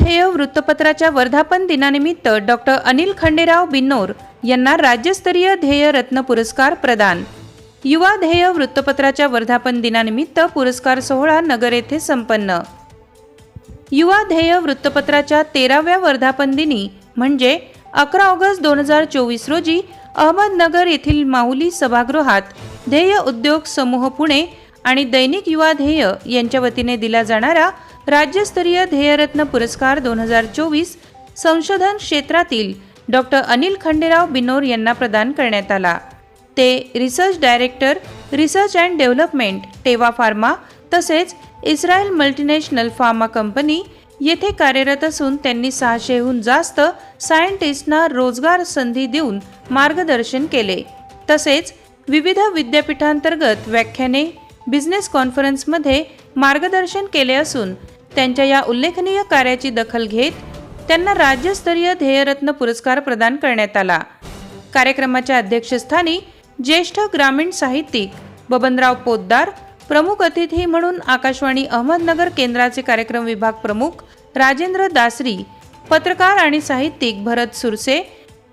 ध्येय वृत्तपत्राच्या वर्धापन दिनानिमित्त डॉक्टर अनिल खंडेराव बिन्नोर यांना राज्यस्तरीय ध्येय रत्न पुरस्कार प्रदान. युवा ध्येय वृत्तपत्राच्या वर्धापन दिनानिमित्त पुरस्कार सोहळा नगर येथे संपन्न. युवा ध्येय वृत्तपत्राच्या तेराव्या वर्धापन दिनी म्हणजे अकरा ऑगस्ट दोन हजार चोवीस रोजी अहमदनगर येथील माऊली सभागृहात ध्येय उद्योग समूह पुणे आणि दैनिक युवा ध्येय यांच्या वतीने दिला जाणारा राज्यस्तरीय ध्येयरत्न पुरस्कार दोन हजार चोवीस संशोधन क्षेत्रातील डॉक्टर अनिल खंडेराव बिनोर यांना प्रदान करण्यात आला. ते research director research and development Teva pharma तसेच इस्रायल मल्टीनॅशनल फार्मा कंपनी येथे कार्यरत असून त्यांनी सहाशेहून जास्त सायंटिस्टना रोजगार संधी देऊन मार्गदर्शन केले. तसेच विविध विद्यापीठांतर्गत व्याख्याने बिझनेस कॉन्फरन्समध्ये मार्गदर्शन केले असून त्यांच्या या उल्लेखनीय कार्याची दखल घेत त्यांना राज्यस्तरीय ध्येयरत्न पुरस्कार प्रदान करण्यात आला. कार्यक्रमाच्या अध्यक्षस्थानी ज्येष्ठ ग्रामीण साहित्यिक बबनराव पोद्दार प्रमुख अतिथी म्हणून आकाशवाणी अहमदनगर केंद्राचे कार्यक्रम विभाग प्रमुख राजेंद्र दासरी पत्रकार आणि साहित्यिक भरत सुरसे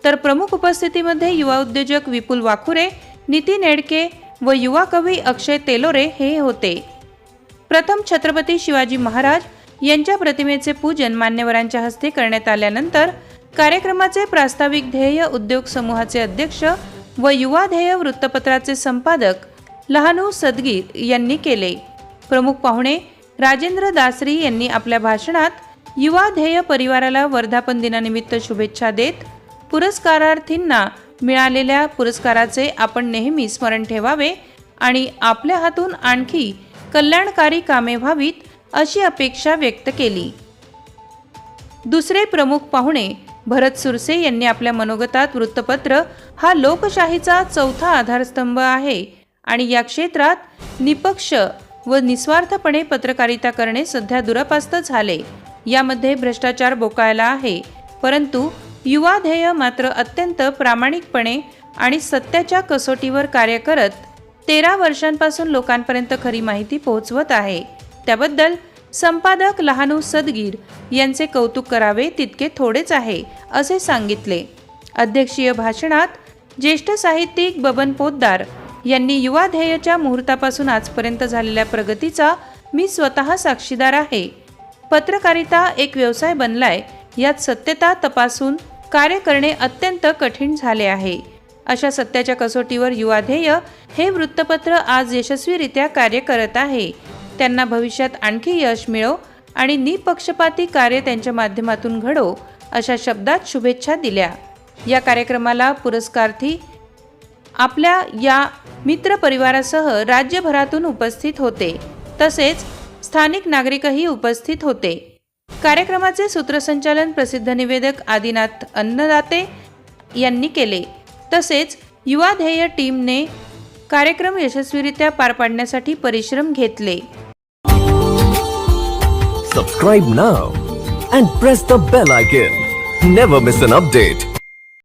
तर प्रमुख उपस्थितीमध्ये युवा उद्योजक विपुल वाखुरे नितीन एडके व युवा कवी अक्षय तेलोरे हे होते. प्रथम छत्रपती शिवाजी महाराज यांच्या प्रतिमेचे पूजन मान्यवरांच्या हस्ते करण्यात आल्यानंतर कार्यक्रमाचे प्रास्ताविक ध्येय उद्योग समूहाचे अध्यक्ष व युवा ध्येय वृत्तपत्राचे संपादक लहानू सदगीर यांनी केले. प्रमुख पाहुणे राजेंद्र दासरी यांनी आपल्या भाषणात युवा ध्येय परिवाराला वर्धापन दिनानिमित्त शुभेच्छा देत पुरस्कारार्थींना मिळालेल्या पुरस्काराचे आपण नेहमी स्मरण ठेवावे आणि आपल्या हातून आणखी कल्याणकारी कामे व्हावीत अशी अपेक्षा व्यक्त केली. दुसरे प्रमुख पाहुणे भरत सुरसे यांनी आपल्या मनोगतात वृत्तपत्र हा लोकशाहीचा चौथा आधारस्तंभ आहे आणि या क्षेत्रात निपक्ष व निस्वार्थपणे पत्रकारिता करणे सध्या दुरापास्त झाले. यामध्ये भ्रष्टाचार बोकायला आहे परंतु युवा ध्येय मात्र अत्यंत प्रामाणिकपणे आणि सत्याच्या कसोटीवर कार्य करत तेरा वर्षांपासून लोकांपर्यंत खरी माहिती पोहोचवत आहे. त्याबद्दल संपादक लहानू सदगीर यांचे कौतुक करावे तितके थोडेच आहे असे सांगितले. अध्यक्षीय भाषणात ज्येष्ठ साहित्यिक बबन पोद्दार यांनी युवा ध्येयच्या मुहूर्तापासून आजपर्यंत झालेल्या प्रगतीचा मी स्वतः साक्षीदार आहे. पत्रकारिता एक व्यवसाय बनलाय यात सत्यता तपासून कार्य करणे अत्यंत कठीण झाले आहे. अशा सत्याच्या कसोटीवर युवा ध्येय हे वृत्तपत्र आज यशस्वीरित्या कार्य करत आहे. त्यांना भविष्यात आणखी यश मिळो आणि निपक्षपाती कार्य त्यांच्या माध्यमातून घडो अशा शब्दात शुभेच्छा दिल्या. या कार्यक्रमाला पुरस्कार्थी आपल्या या मित्र परिवारासह राज्यभरातून उपस्थित होते. तसेच स्थानिक नागरिकही उपस्थित होते. कार्यक्रमाचे सूत्रसंचालन प्रसिद्ध निवेदक आदिनाथ अन्नदाते यांनी केले. तसेच युवा ध्येय टीमने कार्यक्रम यशस्वीरित्या पार पाडण्यासाठी परिश्रम घेतले. सबस्क्राईब ना and press the bell icon never miss an update